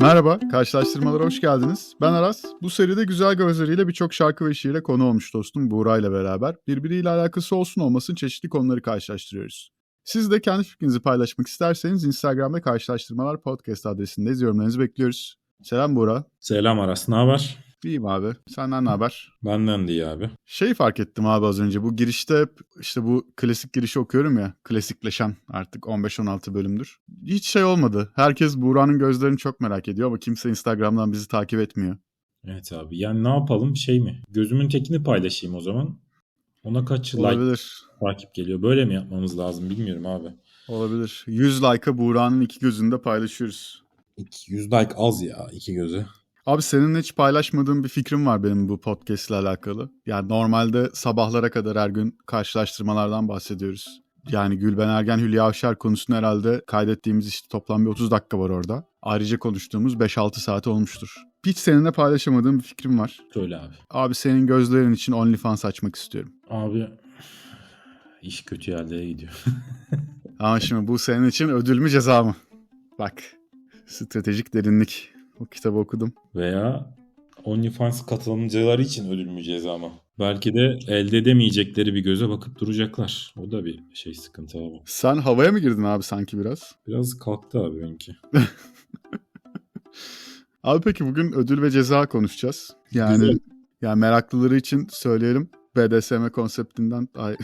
Merhaba, karşılaştırmalara hoş geldiniz. Ben Aras. Bu seride güzel gözleriyle birçok şarkı ve şiire konu olmuş dostum Buğra ile beraber. Birbiriyle alakası olsun olmasın çeşitli konuları karşılaştırıyoruz. Siz de kendi fikrinizi paylaşmak isterseniz Instagram'da karşılaştırmalar podcast adresindeyiz. Yorumlarınızı bekliyoruz. Selam Buğra. Selam Aras, ne haber? İyiyim abi. Senden ne haber? Benden de iyi abi. Şey fark ettim abi az önce. Bu girişte hep işte bu klasik girişi okuyorum ya. Klasikleşen artık 15-16 bölümdür. Hiç şey olmadı. Herkes Buğra'nın gözlerini çok merak ediyor ama kimse Instagram'dan bizi takip etmiyor. Evet abi, yani ne yapalım şey mi? Gözümün tekini paylaşayım o zaman. Ona kaç like Olabilir. takip geliyor? Böyle mi yapmamız lazım bilmiyorum abi. Olabilir. 100 like'a Buğra'nın iki gözünde paylaşıyoruz. 200 like az ya iki gözü. Abi seninle hiç paylaşmadığım bir fikrim var benim bu podcast ile alakalı. Yani normalde sabahlara kadar her gün karşılaştırmalardan bahsediyoruz. Yani Gülben Ergen, Hülya Avşar konusunu herhalde kaydettiğimiz işte toplam bir 30 dakika var orada. Ayrıca konuştuğumuz 5-6 saat olmuştur. Hiç seninle paylaşamadığım bir fikrim var. Söyle abi. Abi senin gözlerin için OnlyFans açmak istiyorum. Abi iş kötü yerlere gidiyor. Ama şimdi bu senin için ödül mü ceza mı? Bak stratejik derinlik. O kitabı okudum. Veya OnlyFans katılımcıları için ödül mü ceza mı? Belki de elde edemeyecekleri bir göze bakıp duracaklar. O da bir şey sıkıntı abi. Sen havaya mı girdin abi sanki biraz? Biraz kalktı abi benimki. Abi peki bugün ödül ve ceza konuşacağız. Yani Güzel. yani meraklıları için söyleyelim. BDSM konseptinden ay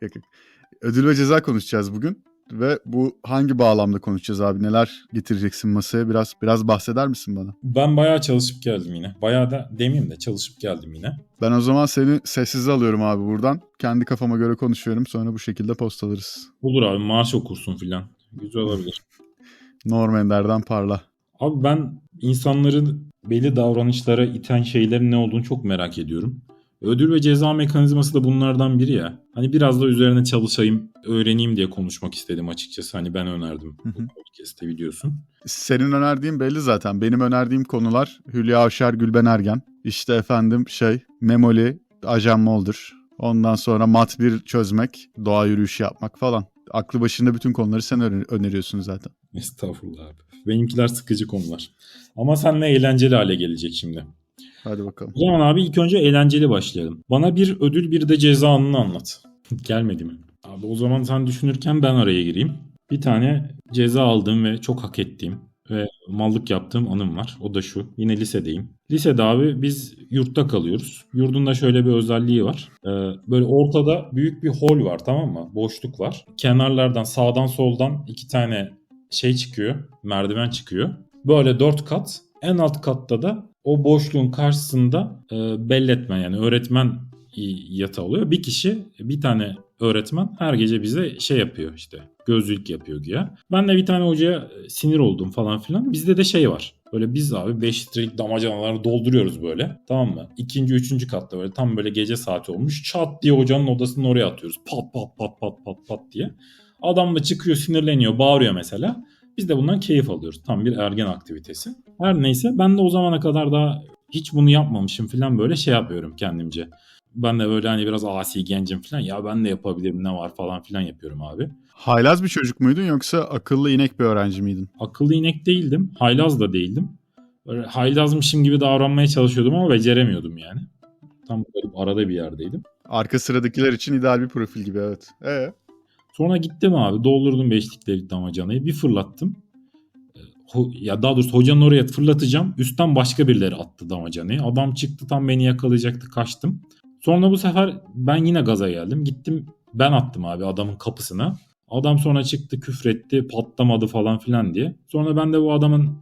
ödül ve ceza konuşacağız bugün. Ve bu hangi bağlamda konuşacağız abi? Neler getireceksin masaya? Biraz biraz bahseder misin bana? Ben bayağı çalışıp geldim yine. Bayağı da demeyeyim de çalışıp geldim yine. Ben o zaman seni sessize alıyorum abi buradan. Kendi kafama göre konuşuyorum. Sonra bu şekilde postalarız. Olur abi marş okursun filan. Güzel olabilir. Norm Ender'den parla. Abi ben insanların belli davranışlara iten şeylerin ne olduğunu çok merak ediyorum. Ödül ve ceza mekanizması da bunlardan biri ya. Hani biraz da üzerine çalışayım, öğreneyim diye konuşmak istedim açıkçası. Hani ben önerdim bu podcast'te biliyorsun. Senin önerdiğin belli zaten. Benim önerdiğim konular Hülya Avşar, Gülben Ergen. İşte efendim şey Memoli, Ajan Moldur. Ondan sonra mat bir çözmek, doğa yürüyüşü yapmak falan. Aklı başında bütün konuları sen öner- öneriyorsun zaten. Estağfurullah abi. Benimkiler sıkıcı konular. Ama seninle eğlenceli hale gelecek şimdi. Hadi bakalım. O zaman abi ilk önce eğlenceli başlayalım. Bana bir ödül bir de ceza anını anlat. Gelmedi mi? Abi o zaman sen düşünürken ben araya gireyim. Bir tane ceza aldığım ve çok hak ettiğim ve mallık yaptığım anım var. O da şu. Yine lisedeyim. Lisede abi biz yurtta kalıyoruz. Yurdun da şöyle bir özelliği var. Ee, böyle ortada büyük bir hol var tamam mı? Boşluk var. Kenarlardan sağdan soldan iki tane şey çıkıyor. Merdiven çıkıyor. Böyle dört kat. En alt katta da o boşluğun karşısında e, belletmen yani öğretmen y- yatağı oluyor. Bir kişi bir tane öğretmen her gece bize şey yapıyor işte gözlük yapıyor güya. Ben de bir tane hocaya e, sinir oldum falan filan. Bizde de şey var. Böyle biz abi 5 litrelik damacanaları dolduruyoruz böyle. Tamam mı? İkinci, üçüncü katta böyle tam böyle gece saati olmuş. Çat diye hocanın odasının oraya atıyoruz. Pat pat pat pat pat pat diye. Adam da çıkıyor sinirleniyor bağırıyor mesela. Biz de bundan keyif alıyoruz. Tam bir ergen aktivitesi. Her neyse ben de o zamana kadar daha hiç bunu yapmamışım falan böyle şey yapıyorum kendimce. Ben de böyle hani biraz asi gencim falan ya ben de yapabilirim ne var falan filan yapıyorum abi. Haylaz bir çocuk muydun yoksa akıllı inek bir öğrenci miydin? Akıllı inek değildim. Haylaz da değildim. Böyle haylazmışım gibi davranmaya çalışıyordum ama beceremiyordum yani. Tam böyle arada bir yerdeydim. Arka sıradakiler için ideal bir profil gibi evet. Ee? Sonra gittim abi doldurdum beşlikleri damacanayı bir fırlattım. Ee, Ya daha doğrusu hocanın oraya fırlatacağım. Üstten başka birileri attı damacanayı. Adam çıktı tam beni yakalayacaktı kaçtım. Sonra bu sefer ben yine gaza geldim. Gittim ben attım abi adamın kapısına. Adam sonra çıktı küfretti patlamadı falan filan diye. Sonra ben de bu adamın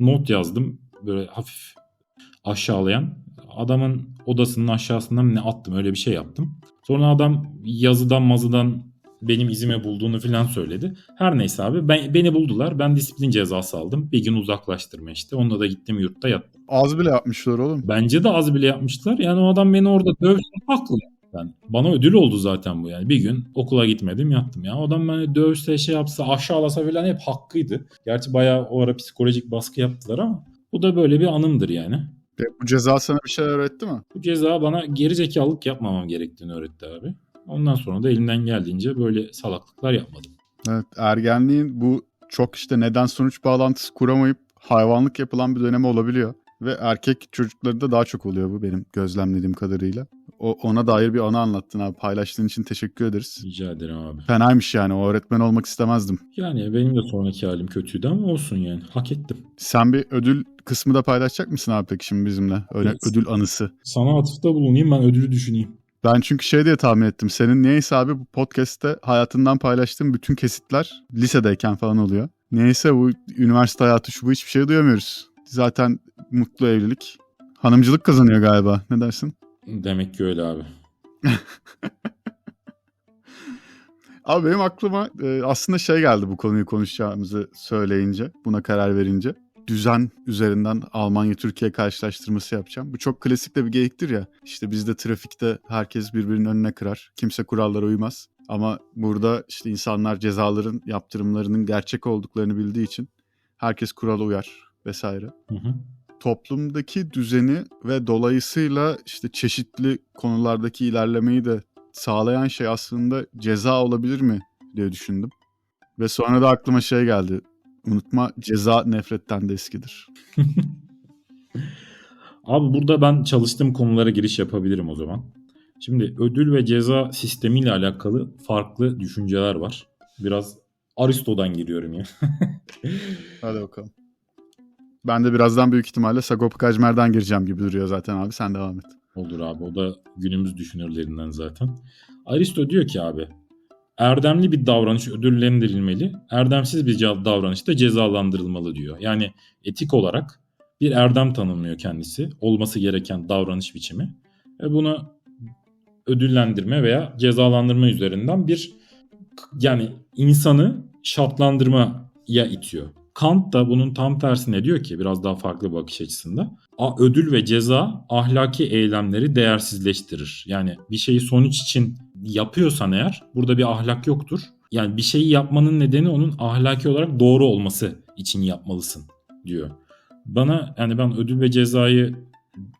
not yazdım. Böyle hafif aşağılayan. Adamın odasının aşağısından ne attım öyle bir şey yaptım. Sonra adam yazıdan mazıdan benim izime bulduğunu filan söyledi. Her neyse abi ben, beni buldular. Ben disiplin cezası aldım. Bir gün uzaklaştırma işte. Onunla da gittim yurtta yattım. Az bile yapmışlar oğlum. Bence de az bile yapmışlar. Yani o adam beni orada dövsün haklı. Yani bana ödül oldu zaten bu yani. Bir gün okula gitmedim yattım ya. O adam beni dövse şey yapsa aşağılasa falan hep hakkıydı. Gerçi bayağı o ara psikolojik baskı yaptılar ama bu da böyle bir anımdır yani. Ve bu ceza sana bir şeyler öğretti mi? Bu ceza bana geri zekalılık yapmamam gerektiğini öğretti abi. Ondan sonra da elimden geldiğince böyle salaklıklar yapmadım. Evet ergenliğin bu çok işte neden sonuç bağlantısı kuramayıp hayvanlık yapılan bir dönemi olabiliyor. Ve erkek çocukları da daha çok oluyor bu benim gözlemlediğim kadarıyla. O, ona dair bir anı anlattın abi. Paylaştığın için teşekkür ederiz. Rica ederim abi. Fenaymış yani. O öğretmen olmak istemezdim. Yani benim de sonraki halim kötüydü ama olsun yani. Hak ettim. Sen bir ödül kısmı da paylaşacak mısın abi peki şimdi bizimle? Öyle Evet. ödül anısı. Sana atıfta bulunayım ben ödülü düşüneyim. Ben çünkü şey diye tahmin ettim. Senin niyeyse abi bu podcast'te hayatından paylaştığın bütün kesitler lisedeyken falan oluyor. Niyeyse bu üniversite hayatı şu bu hiçbir şey duyamıyoruz. Zaten mutlu evlilik. Hanımcılık kazanıyor galiba. Ne dersin? Demek ki öyle abi. Abi benim aklıma e, aslında şey geldi bu konuyu konuşacağımızı söyleyince, buna karar verince. Düzen üzerinden Almanya-Türkiye karşılaştırması yapacağım. Bu çok klasik de bir geyiktir ya. İşte bizde trafikte herkes birbirinin önüne kırar. Kimse kurallara uymaz. Ama burada işte insanlar cezaların, yaptırımlarının gerçek olduklarını bildiği için herkes kurala uyar vesaire. Hı hı. Toplumdaki düzeni ve dolayısıyla işte çeşitli konulardaki ilerlemeyi de sağlayan şey aslında ceza olabilir mi diye düşündüm. Ve sonra da aklıma şey geldi. Unutma ceza nefretten de eskidir. Abi burada ben çalıştığım konulara giriş yapabilirim o zaman. Şimdi ödül ve ceza sistemiyle alakalı farklı düşünceler var. Biraz Aristo'dan giriyorum ya. Hadi bakalım. Ben de birazdan büyük ihtimalle Sagopa Kajmer'den gireceğim gibi duruyor zaten abi. Sen devam et. Olur abi o da günümüz düşünürlerinden zaten. Aristo diyor ki abi erdemli bir davranış ödüllendirilmeli, erdemsiz bir davranış da cezalandırılmalı diyor. Yani etik olarak bir erdem tanımlıyor kendisi. Olması gereken davranış biçimi. Ve bunu ödüllendirme veya cezalandırma üzerinden bir yani insanı şartlandırmaya itiyor. Kant da bunun tam tersine diyor ki biraz daha farklı bir bakış açısında. A, ödül ve ceza ahlaki eylemleri değersizleştirir. Yani bir şeyi sonuç için yapıyorsan eğer burada bir ahlak yoktur. Yani bir şeyi yapmanın nedeni onun ahlaki olarak doğru olması için yapmalısın diyor. Bana yani ben ödül ve cezayı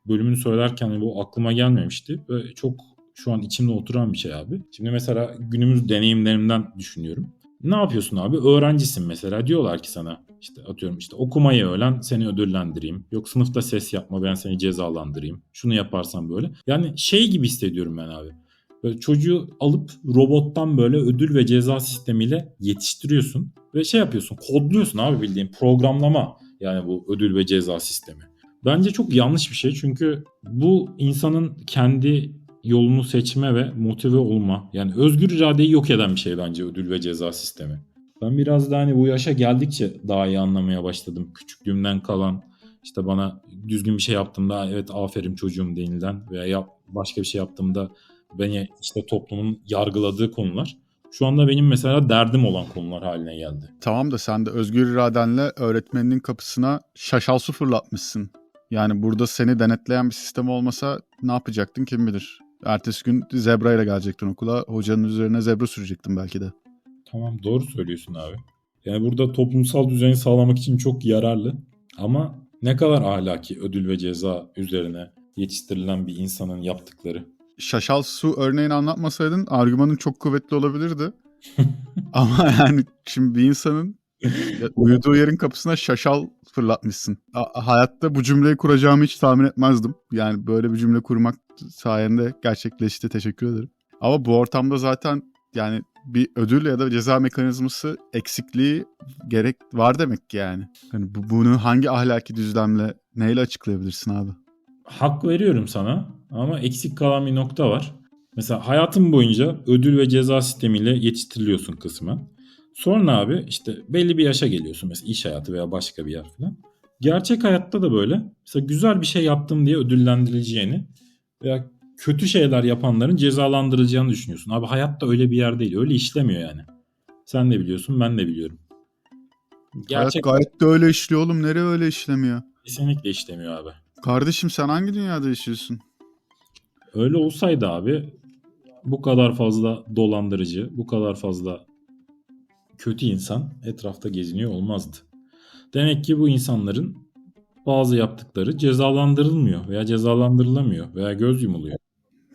bölümünü söylerken bu aklıma gelmemişti. Ve çok şu an içimde oturan bir şey abi. Şimdi mesela günümüz deneyimlerimden düşünüyorum. Ne yapıyorsun abi? Öğrencisin mesela. Diyorlar ki sana işte atıyorum işte okumayı öğren seni ödüllendireyim. Yok sınıfta ses yapma ben seni cezalandırayım. Şunu yaparsan böyle. Yani şey gibi hissediyorum ben abi. Böyle çocuğu alıp robottan böyle ödül ve ceza sistemiyle yetiştiriyorsun. Ve şey yapıyorsun kodluyorsun abi bildiğin programlama yani bu ödül ve ceza sistemi. Bence çok yanlış bir şey çünkü bu insanın kendi yolunu seçme ve motive olma yani özgür iradeyi yok eden bir şey bence ödül ve ceza sistemi. Ben biraz da hani bu yaşa geldikçe daha iyi anlamaya başladım. Küçüklüğümden kalan işte bana düzgün bir şey yaptığımda evet aferin çocuğum denilen veya yap, başka bir şey yaptığımda beni işte toplumun yargıladığı konular. Şu anda benim mesela derdim olan konular haline geldi. Tamam da sen de özgür iradenle öğretmeninin kapısına şaşal su fırlatmışsın. Yani burada seni denetleyen bir sistem olmasa ne yapacaktın kim bilir. Ertesi gün zebra ile gelecektin okula. Hocanın üzerine zebra sürecektin belki de. Tamam doğru söylüyorsun abi. Yani burada toplumsal düzeni sağlamak için çok yararlı. Ama ne kadar ahlaki ödül ve ceza üzerine yetiştirilen bir insanın yaptıkları. Şaşal su örneğini anlatmasaydın argümanın çok kuvvetli olabilirdi. Ama yani şimdi bir insanın uyuduğu yerin kapısına şaşal fırlatmışsın. A- hayatta bu cümleyi kuracağımı hiç tahmin etmezdim. Yani böyle bir cümle kurmak sayende gerçekleşti. Teşekkür ederim. Ama bu ortamda zaten yani bir ödül ya da ceza mekanizması eksikliği gerek var demek ki yani. Hani bu, bunu hangi ahlaki düzlemle neyle açıklayabilirsin abi? Hak veriyorum sana ama eksik kalan bir nokta var. Mesela hayatın boyunca ödül ve ceza sistemiyle yetiştiriliyorsun kısmen. Sonra abi işte belli bir yaşa geliyorsun mesela iş hayatı veya başka bir yer falan. Gerçek hayatta da böyle. Mesela güzel bir şey yaptım diye ödüllendirileceğini veya kötü şeyler yapanların cezalandırılacağını düşünüyorsun. Abi hayatta öyle bir yer değil. Öyle işlemiyor yani. Sen de biliyorsun ben de biliyorum. Gerçek Hayat gayet de öyle işliyor oğlum. Nereye öyle işlemiyor? kesinlikle işlemiyor abi. Kardeşim sen hangi dünyada yaşıyorsun? Öyle olsaydı abi bu kadar fazla dolandırıcı, bu kadar fazla kötü insan etrafta geziniyor olmazdı. Demek ki bu insanların bazı yaptıkları cezalandırılmıyor veya cezalandırılamıyor veya göz yumuluyor.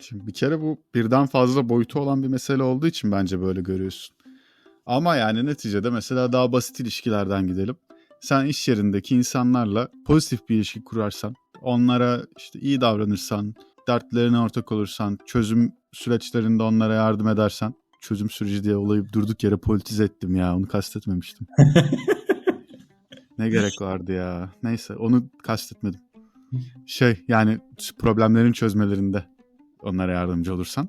Şimdi bir kere bu birden fazla boyutu olan bir mesele olduğu için bence böyle görüyorsun. Ama yani neticede mesela daha basit ilişkilerden gidelim. sen iş yerindeki insanlarla pozitif bir ilişki kurarsan, onlara işte iyi davranırsan, dertlerine ortak olursan, çözüm süreçlerinde onlara yardım edersen, çözüm süreci diye olayı durduk yere politize ettim ya, onu kastetmemiştim. ne gerek vardı ya. Neyse, onu kastetmedim. Şey, yani problemlerin çözmelerinde onlara yardımcı olursan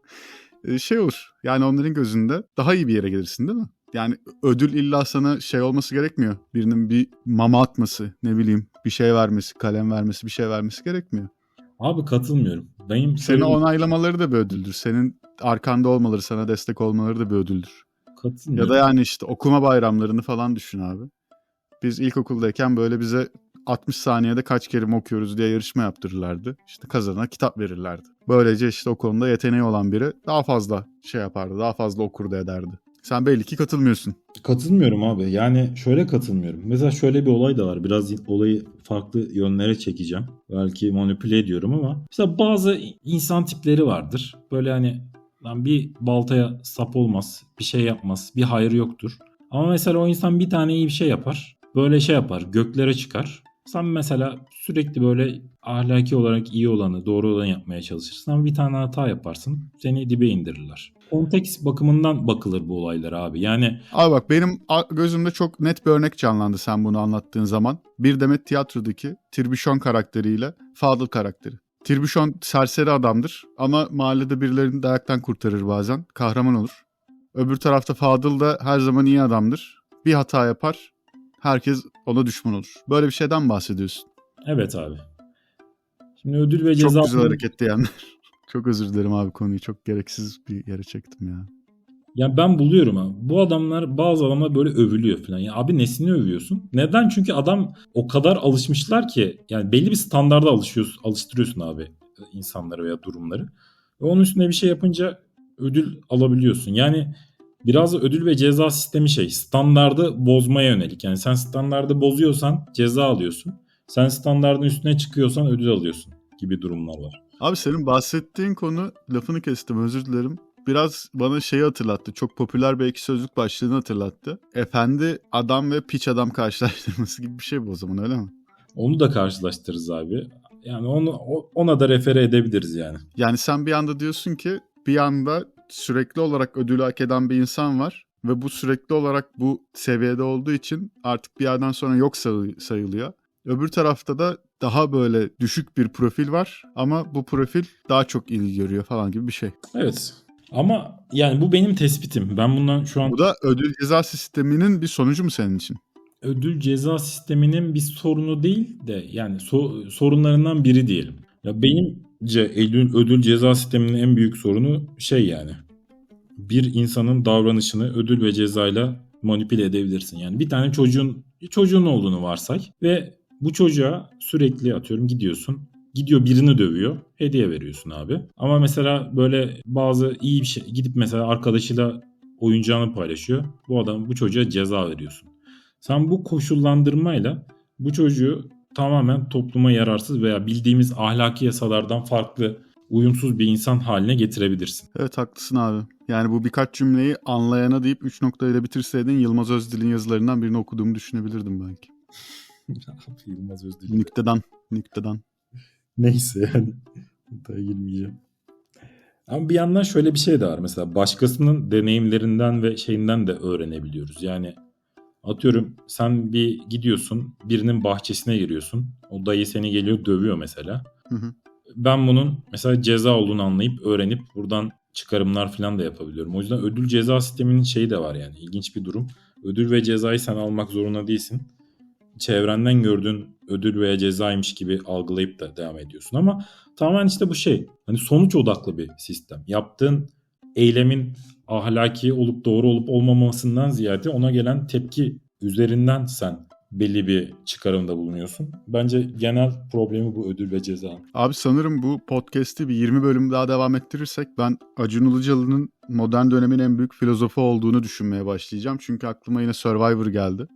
e, şey olur. Yani onların gözünde daha iyi bir yere gelirsin değil mi? Yani ödül illa sana şey olması gerekmiyor. Birinin bir mama atması, ne bileyim bir şey vermesi, kalem vermesi, bir şey vermesi gerekmiyor. Abi katılmıyorum. Benim Seni şöyle- onaylamaları da bir ödüldür. Senin arkanda olmaları, sana destek olmaları da bir ödüldür. Ya katılmıyorum. da yani işte okuma bayramlarını falan düşün abi. Biz ilkokuldayken böyle bize 60 saniyede kaç kelime okuyoruz diye yarışma yaptırırlardı. İşte kazanana kitap verirlerdi. Böylece işte o konuda yeteneği olan biri daha fazla şey yapardı, daha fazla okurdu ederdi. Sen belli ki katılmıyorsun. Katılmıyorum abi. Yani şöyle katılmıyorum. Mesela şöyle bir olay da var. Biraz olayı farklı yönlere çekeceğim. Belki manipüle ediyorum ama mesela bazı insan tipleri vardır. Böyle hani lan bir baltaya sap olmaz, bir şey yapmaz, bir hayır yoktur. Ama mesela o insan bir tane iyi bir şey yapar. Böyle şey yapar, göklere çıkar. Sen mesela sürekli böyle ahlaki olarak iyi olanı, doğru olanı yapmaya çalışırsın ama bir tane hata yaparsın. Seni dibe indirirler. Konteks bakımından bakılır bu olaylara abi. Yani Abi bak benim gözümde çok net bir örnek canlandı sen bunu anlattığın zaman. Bir Demet Tiyatro'daki Tirbüşon karakteriyle Fadıl karakteri. Tirbüşon serseri adamdır ama mahallede birilerini dayaktan kurtarır bazen. Kahraman olur. Öbür tarafta Fadıl da her zaman iyi adamdır. Bir hata yapar, herkes ona düşman olur. Böyle bir şeyden bahsediyorsun. Evet abi. Şimdi ödül ve Çok ceza güzel hareket diyenler. çok özür dilerim abi konuyu çok gereksiz bir yere çektim ya. Ya ben buluyorum abi. Bu adamlar bazı adamlar böyle övülüyor falan. Ya abi nesini övüyorsun? Neden? Çünkü adam o kadar alışmışlar ki yani belli bir standarda alışıyorsun, alıştırıyorsun abi insanları veya durumları. Ve onun üstüne bir şey yapınca ödül alabiliyorsun. Yani biraz da ödül ve ceza sistemi şey standardı bozmaya yönelik. Yani sen standardı bozuyorsan ceza alıyorsun. Sen standardın üstüne çıkıyorsan ödül alıyorsun gibi durumlar var. Abi senin bahsettiğin konu lafını kestim özür dilerim. Biraz bana şeyi hatırlattı. Çok popüler bir iki sözlük başlığını hatırlattı. Efendi adam ve piç adam karşılaştırması gibi bir şey bu o zaman öyle mi? Onu da karşılaştırırız abi. Yani onu ona da refere edebiliriz yani. Yani sen bir anda diyorsun ki bir anda sürekli olarak ödülü hak eden bir insan var. Ve bu sürekli olarak bu seviyede olduğu için artık bir yerden sonra yok sayı- sayılıyor. Öbür tarafta da daha böyle düşük bir profil var ama bu profil daha çok ilgi görüyor falan gibi bir şey. Evet. Ama yani bu benim tespitim. Ben bundan şu an Bu da ödül ceza sisteminin bir sonucu mu senin için? ödül ceza sisteminin bir sorunu değil de yani so- sorunlarından biri diyelim. Ya benimce ödül, ödül ceza sisteminin en büyük sorunu şey yani. Bir insanın davranışını ödül ve cezayla manipüle edebilirsin. Yani bir tane çocuğun çocuğun olduğunu varsay ve bu çocuğa sürekli atıyorum gidiyorsun. Gidiyor birini dövüyor. Hediye veriyorsun abi. Ama mesela böyle bazı iyi bir şey gidip mesela arkadaşıyla oyuncağını paylaşıyor. Bu adam bu çocuğa ceza veriyorsun. Sen bu koşullandırmayla bu çocuğu tamamen topluma yararsız veya bildiğimiz ahlaki yasalardan farklı, uyumsuz bir insan haline getirebilirsin. Evet haklısın abi. Yani bu birkaç cümleyi anlayana deyip 3 noktayla bitirseydin Yılmaz Özdil'in yazılarından birini okuduğumu düşünebilirdim belki. Yılmaz Özdil. Nüktedan, nüktedan. Neyse yani. Detaya girmeyeceğim. Ama bir yandan şöyle bir şey de var. Mesela başkasının deneyimlerinden ve şeyinden de öğrenebiliyoruz. Yani atıyorum sen bir gidiyorsun birinin bahçesine giriyorsun. O dayı seni geliyor dövüyor mesela. Hı hı. Ben bunun mesela ceza olduğunu anlayıp öğrenip buradan çıkarımlar falan da yapabiliyorum. O yüzden ödül ceza sisteminin şeyi de var yani ilginç bir durum. Ödül ve cezayı sen almak zorunda değilsin. Çevrenden gördüğün ödül veya cezaymış gibi algılayıp da devam ediyorsun ama tamamen işte bu şey hani sonuç odaklı bir sistem. Yaptığın eylemin ahlaki olup doğru olup olmamasından ziyade ona gelen tepki üzerinden sen belli bir çıkarımda bulunuyorsun. Bence genel problemi bu ödül ve ceza. Abi sanırım bu podcast'i bir 20 bölüm daha devam ettirirsek ben Acun Ilıcalı'nın modern dönemin en büyük filozofu olduğunu düşünmeye başlayacağım. Çünkü aklıma yine Survivor geldi.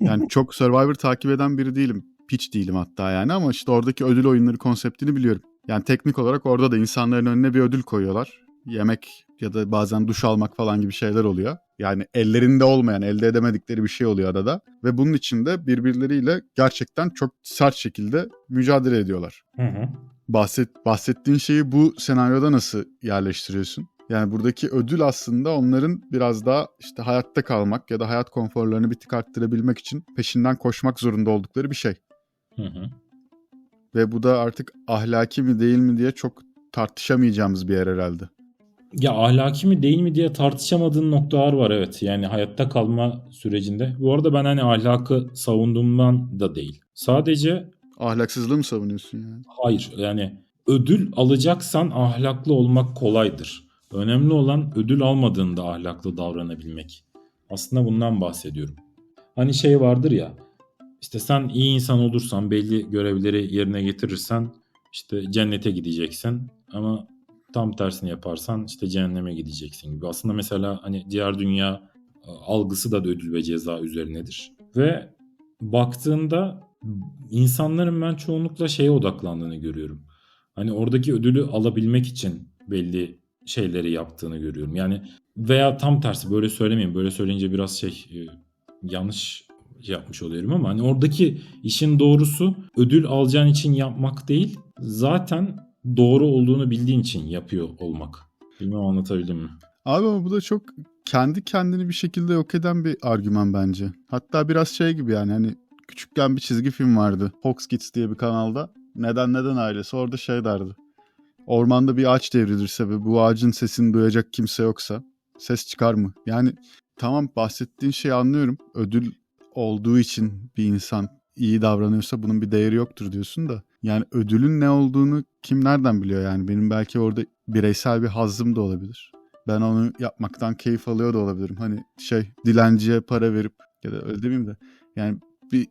Yani çok Survivor takip eden biri değilim. Piç değilim hatta yani ama işte oradaki ödül oyunları konseptini biliyorum. Yani teknik olarak orada da insanların önüne bir ödül koyuyorlar. Yemek ya da bazen duş almak falan gibi şeyler oluyor. Yani ellerinde olmayan, elde edemedikleri bir şey oluyor adada. Ve bunun için de birbirleriyle gerçekten çok sert şekilde mücadele ediyorlar. Hı hı. Bahset, bahsettiğin şeyi bu senaryoda nasıl yerleştiriyorsun? Yani buradaki ödül aslında onların biraz daha işte hayatta kalmak ya da hayat konforlarını bir tık arttırabilmek için peşinden koşmak zorunda oldukları bir şey. Hı hı. Ve bu da artık ahlaki mi değil mi diye çok tartışamayacağımız bir yer herhalde. Ya ahlaki mi değil mi diye tartışamadığın noktalar var evet. Yani hayatta kalma sürecinde. Bu arada ben hani ahlakı savunduğumdan da değil. Sadece Ahlaksızlığı mı savunuyorsun yani? hayır yani ödül alacaksan ahlaklı olmak kolaydır. Önemli olan ödül almadığında ahlaklı davranabilmek. Aslında bundan bahsediyorum. Hani şey vardır ya işte sen iyi insan olursan belli görevleri yerine getirirsen işte cennete gideceksin ama tam tersini yaparsan işte cehenneme gideceksin gibi. Aslında mesela hani diğer dünya e, algısı da ödül ve ceza üzerinedir. Ve baktığında insanların ben çoğunlukla şeye odaklandığını görüyorum. Hani oradaki ödülü alabilmek için belli şeyleri yaptığını görüyorum. Yani veya tam tersi böyle söylemeyeyim. Böyle söyleyince biraz şey e, yanlış yapmış oluyorum ama hani oradaki işin doğrusu ödül alacağın için yapmak değil. Zaten doğru olduğunu bildiğin için yapıyor olmak. Bilmem anlatabildim mi? Abi ama bu da çok kendi kendini bir şekilde yok eden bir argüman bence. Hatta biraz şey gibi yani hani küçükken bir çizgi film vardı. Fox Kids diye bir kanalda. Neden neden ailesi orada şey derdi. Ormanda bir ağaç devrilirse ve bu ağacın sesini duyacak kimse yoksa ses çıkar mı? Yani tamam bahsettiğin şeyi anlıyorum. Ödül olduğu için bir insan iyi davranıyorsa bunun bir değeri yoktur diyorsun da. Yani ödülün ne olduğunu kim nereden biliyor yani? Benim belki orada bireysel bir hazzım da olabilir. Ben onu yapmaktan keyif alıyor da olabilirim. Hani şey dilenciye para verip ya da öyle demeyeyim de yani bir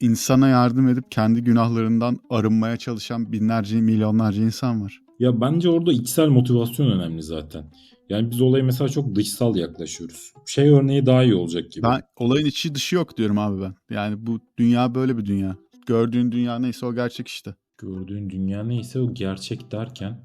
insana yardım edip kendi günahlarından arınmaya çalışan binlerce milyonlarca insan var. Ya bence orada içsel motivasyon önemli zaten. Yani biz olaya mesela çok dışsal yaklaşıyoruz. Şey örneği daha iyi olacak gibi. Ben olayın içi dışı yok diyorum abi ben. Yani bu dünya böyle bir dünya. Gördüğün dünya neyse o gerçek işte. Gördüğün dünya neyse o gerçek derken.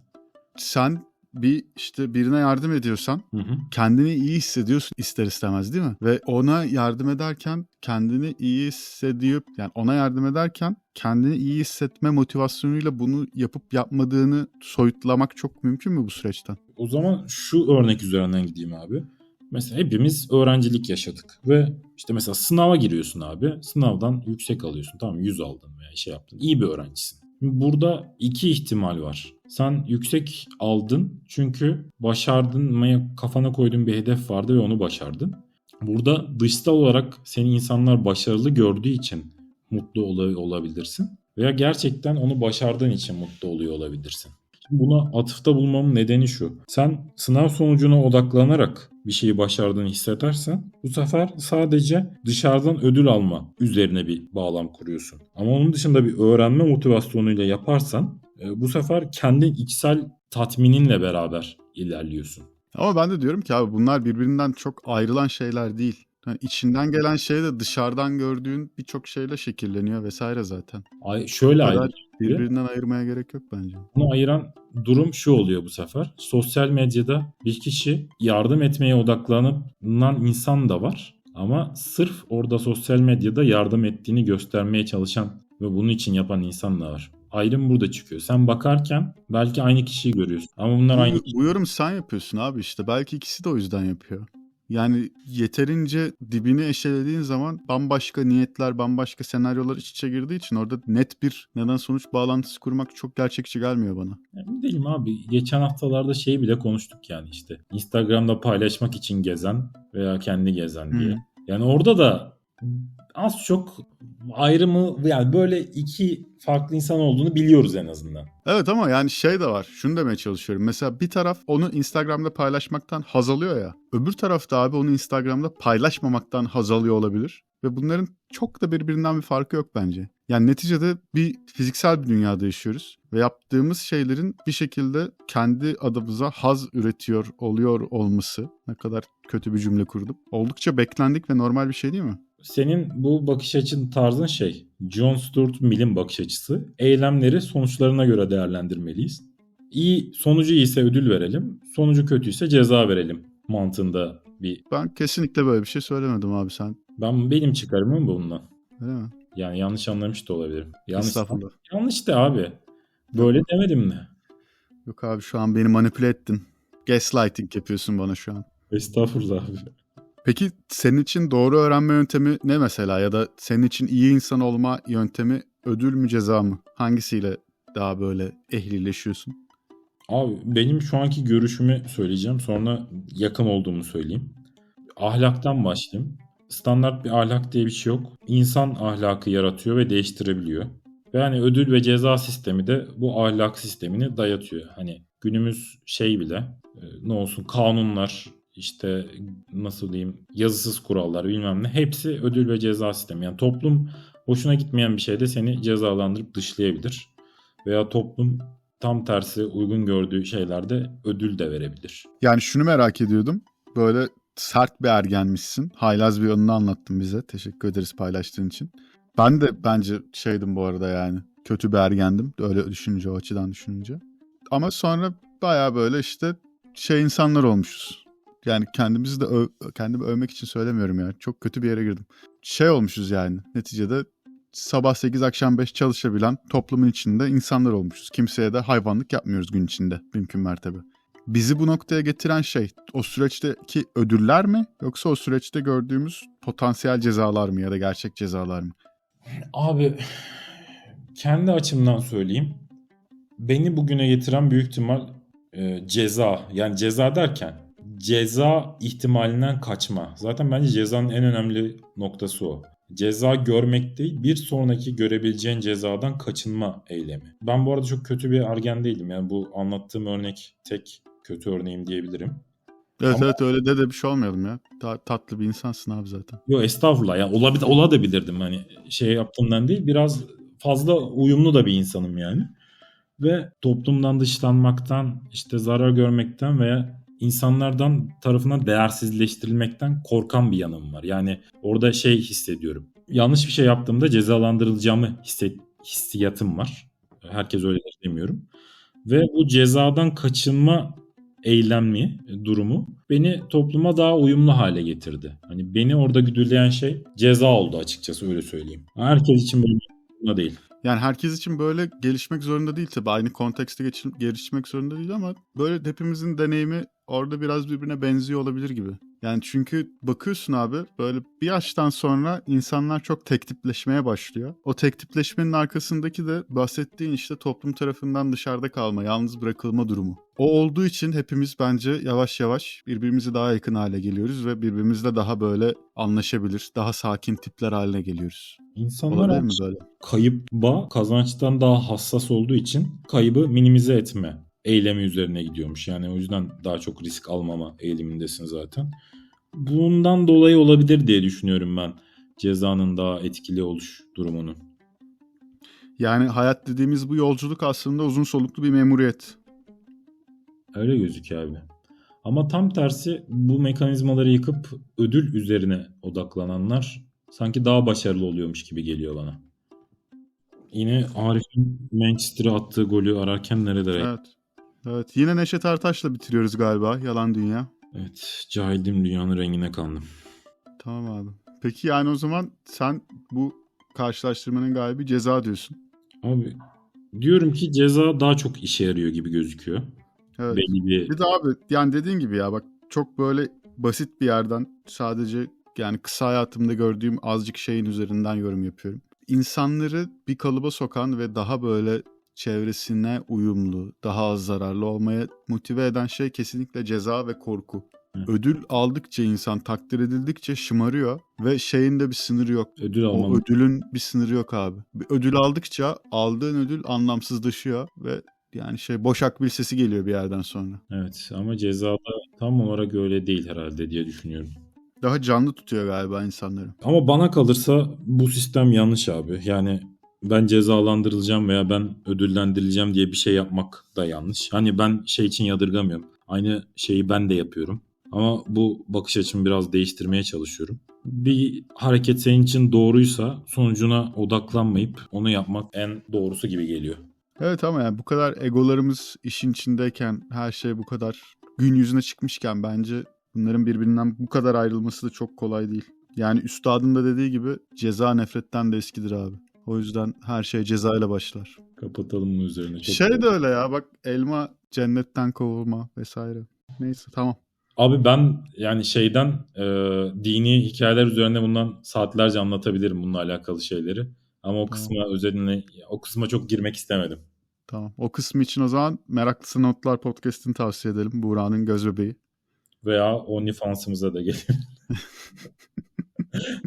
Sen bir işte birine yardım ediyorsan Hı hı. kendini iyi hissediyorsun ister istemez değil mi? Ve ona yardım ederken kendini iyi hissediyor. Yani ona yardım ederken kendini iyi hissetme motivasyonuyla bunu yapıp yapmadığını soyutlamak çok mümkün mü bu süreçten? O zaman şu örnek üzerinden gideyim abi. Mesela hepimiz öğrencilik yaşadık ve işte mesela sınava giriyorsun abi. Sınavdan yüksek alıyorsun. Tamam 100 aldın veya şey yaptın. İyi bir öğrencisin. Burada iki ihtimal var. Sen yüksek aldın çünkü başardın kafana koyduğun bir hedef vardı ve onu başardın. Burada dışsal olarak seni insanlar başarılı gördüğü için mutlu ol- olabilirsin. Veya gerçekten onu başardığın için mutlu oluyor olabilirsin. Buna atıfta bulmamın nedeni şu. Sen sınav sonucuna odaklanarak bir şeyi başardığını hissedersen bu sefer sadece dışarıdan ödül alma üzerine bir bağlam kuruyorsun. Ama onun dışında bir öğrenme motivasyonuyla yaparsan e, bu sefer kendi içsel tatmininle beraber ilerliyorsun. Ama ben de diyorum ki abi bunlar birbirinden çok ayrılan şeyler değil. Yani içinden gelen şey de dışarıdan gördüğün birçok şeyle şekilleniyor vesaire zaten. Ay şöyle Bu kadar ayrı. Birbirinden ayırmaya gerek yok bence. Bunu ayıran durum şu oluyor bu sefer. Sosyal medyada bir kişi yardım etmeye odaklanılan insan da var. Ama sırf orada sosyal medyada yardım ettiğini göstermeye çalışan ve bunun için yapan insan da var. Ayrım burada çıkıyor. Sen bakarken belki aynı kişiyi görüyorsun. Ama bunlar aynı Bu, bu yorum sen yapıyorsun abi işte. Belki ikisi de o yüzden yapıyor. Yani yeterince dibini eşelediğin zaman bambaşka niyetler, bambaşka senaryolar iç içe girdiği için orada net bir neden sonuç bağlantısı kurmak çok gerçekçi gelmiyor bana. Emin değilim abi. Geçen haftalarda şeyi bile konuştuk yani işte. Instagram'da paylaşmak için gezen veya kendi gezen diye. Hı. Yani orada da az çok ayrımı yani böyle iki farklı insan olduğunu biliyoruz en azından. Evet ama yani şey de var. Şunu demeye çalışıyorum. Mesela bir taraf onu Instagram'da paylaşmaktan haz alıyor ya. Öbür tarafta abi onu Instagram'da paylaşmamaktan haz alıyor olabilir. Ve bunların çok da birbirinden bir farkı yok bence. Yani neticede bir fiziksel bir dünyada yaşıyoruz. Ve yaptığımız şeylerin bir şekilde kendi adımıza haz üretiyor oluyor olması. Ne kadar kötü bir cümle kurdum. Oldukça beklendik ve normal bir şey değil mi? Senin bu bakış açın tarzın şey John Stuart Mill'in bakış açısı. Eylemleri sonuçlarına göre değerlendirmeliyiz. İyi sonucu iyiyse ödül verelim. Sonucu kötüyse ceza verelim mantığında bir Ben kesinlikle böyle bir şey söylemedim abi sen. ben benim çıkarımım bundan. Öyle mi? Yani yanlış anlamış da olabilirim. Yanlış, yanlış da abi. Böyle demedim mi? Yok abi şu an beni manipüle ettin. Gaslighting yapıyorsun bana şu an. Estağfurullah abi. Peki senin için doğru öğrenme yöntemi ne mesela? Ya da senin için iyi insan olma yöntemi ödül mü ceza mı? Hangisiyle daha böyle ehlileşiyorsun? Abi benim şu anki görüşümü söyleyeceğim. Sonra yakın olduğumu söyleyeyim. Ahlaktan başlayayım. Standart bir ahlak diye bir şey yok. İnsan ahlakı yaratıyor ve değiştirebiliyor. Ve hani ödül ve ceza sistemi de bu ahlak sistemini dayatıyor. Hani günümüz şey bile e, ne olsun kanunlar işte nasıl diyeyim yazısız kurallar bilmem ne hepsi ödül ve ceza sistemi. Yani toplum hoşuna gitmeyen bir şeyde seni cezalandırıp dışlayabilir. Veya toplum tam tersi uygun gördüğü şeylerde ödül de verebilir. Yani şunu merak ediyordum. Böyle sert bir ergenmişsin. Haylaz bir yönünü anlattın bize. Teşekkür ederiz paylaştığın için. Ben de bence şeydim bu arada yani. Kötü bir ergendim. Öyle düşününce, o açıdan düşününce. Ama sonra baya böyle işte şey insanlar olmuşuz. Yani kendimizi de öv- kendimi övmek için söylemiyorum ya. Çok kötü bir yere girdim. Şey olmuşuz yani. Neticede sabah 8 akşam 5 çalışabilen toplumun içinde insanlar olmuşuz. Kimseye de hayvanlık yapmıyoruz gün içinde mümkün mertebe. Bizi bu noktaya getiren şey o süreçteki ödüller mi yoksa o süreçte gördüğümüz potansiyel cezalar mı ya da gerçek cezalar mı? Abi kendi açımdan söyleyeyim. Beni bugüne getiren büyük ihtimal e, ceza. Yani ceza derken ceza ihtimalinden kaçma. Zaten bence cezanın en önemli noktası o. Ceza görmek değil bir sonraki görebileceğin cezadan kaçınma eylemi. Ben bu arada çok kötü bir ergen değilim. Yani bu anlattığım örnek tek kötü örneğim diyebilirim. Evet Ama- evet öyle de de bir şey olmayalım ya. Ta- tatlı bir insansın abi zaten. Yo estağfurullah ya olabilir olabilirdim hani şey yaptığımdan değil biraz fazla uyumlu da bir insanım yani. Ve toplumdan dışlanmaktan işte zarar görmekten veya insanlardan tarafından değersizleştirilmekten korkan bir yanım var. Yani orada şey hissediyorum. Yanlış bir şey yaptığımda cezalandırılacağımı hisset, hissiyatım var. Herkes öyle demiyorum. Ve bu cezadan kaçınma eylemi, durumu beni topluma daha uyumlu hale getirdi. Hani beni orada güdüleyen şey ceza oldu açıkçası öyle söyleyeyim. Herkes için böyle değil. Yani herkes için böyle gelişmek zorunda değil tabii. Aynı kontekste gelişmek zorunda değil ama böyle hepimizin deneyimi orada biraz birbirine benziyor olabilir gibi. Yani çünkü bakıyorsun abi böyle bir yaştan sonra insanlar çok tek tipleşmeye başlıyor. O tek tipleşmenin arkasındaki de bahsettiğin işte toplum tarafından dışarıda kalma, yalnız bırakılma durumu. O olduğu için hepimiz bence yavaş yavaş birbirimize daha yakın hale geliyoruz ve birbirimizle daha böyle anlaşabilir, daha sakin tipler haline geliyoruz. İnsanlar Olabilir mi böyle? kayıba kazançtan daha hassas olduğu için kaybı minimize etme eylemi üzerine gidiyormuş. Yani o yüzden daha çok risk almama eğilimindesin zaten. Bundan dolayı olabilir diye düşünüyorum ben cezanın daha etkili oluş durumunu. Yani hayat dediğimiz bu yolculuk aslında uzun soluklu bir memuriyet. Öyle gözüküyor abi. Ama tam tersi bu mekanizmaları yıkıp ödül üzerine odaklananlar sanki daha başarılı oluyormuş gibi geliyor bana. Yine Arif'in Manchester'a attığı golü ararken nerede? Evet. Evet. Yine Neşet Ertaş'la bitiriyoruz galiba. Yalan Dünya. Evet, cahildim dünyanın rengine kandım. Tamam abi. Peki yani o zaman sen bu karşılaştırmanın galibi ceza diyorsun. Abi diyorum ki ceza daha çok işe yarıyor gibi gözüküyor. Evet. Belli bir Bir de abi yani dediğin gibi ya bak çok böyle basit bir yerden sadece yani kısa hayatımda gördüğüm azıcık şeyin üzerinden yorum yapıyorum. İnsanları bir kalıba sokan ve daha böyle çevresine uyumlu, daha az zararlı olmaya motive eden şey kesinlikle ceza ve korku. Hı. Ödül aldıkça insan takdir edildikçe şımarıyor ve şeyin de bir sınırı yok. ödül O almanın ödülün bir sınırı yok abi. Bir ödül aldıkça aldığın ödül anlamsızlaşıyor ve yani şey boş akbil sesi geliyor bir yerden sonra. Evet ama cezada tam olarak öyle değil herhalde diye düşünüyorum. Daha canlı tutuyor galiba insanları. Ama bana kalırsa bu sistem yanlış abi. Yani ben cezalandırılacağım veya ben ödüllendirileceğim diye bir şey yapmak da yanlış. Hani ben şey için yadırgamıyorum. Aynı şeyi ben de yapıyorum. Ama bu bakış açımı biraz değiştirmeye çalışıyorum. Bir hareket senin için doğruysa sonucuna odaklanmayıp onu yapmak en doğrusu gibi geliyor. Evet ama yani bu kadar egolarımız işin içindeyken her şey bu kadar gün yüzüne çıkmışken bence bunların birbirinden bu kadar ayrılması da çok kolay değil. Yani üstadın da dediği gibi ceza nefretten de eskidir abi. O yüzden her şey ceza ile başlar. Kapatalım bunun üzerine. Çok şey de öyle ya bak elma cennetten kovulma vesaire. Neyse tamam. Abi ben yani şeyden e, dini hikayeler üzerine bundan saatlerce anlatabilirim bununla alakalı şeyleri. Ama o kısma özeline o kısma çok girmek istemedim. Tamam. O kısmı için o zaman Meraklısı Notlar Podcast'ini tavsiye edelim. Buğra'nın göz bebeği. Veya OnlyFans'ımıza da gelin.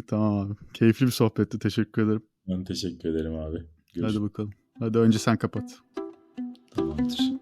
Tamam abi. Keyifli bir sohbetti. Teşekkür ederim. Ben teşekkür ederim abi. Görüşürüz. Hadi bakalım. Hadi önce sen kapat. Tamamdır.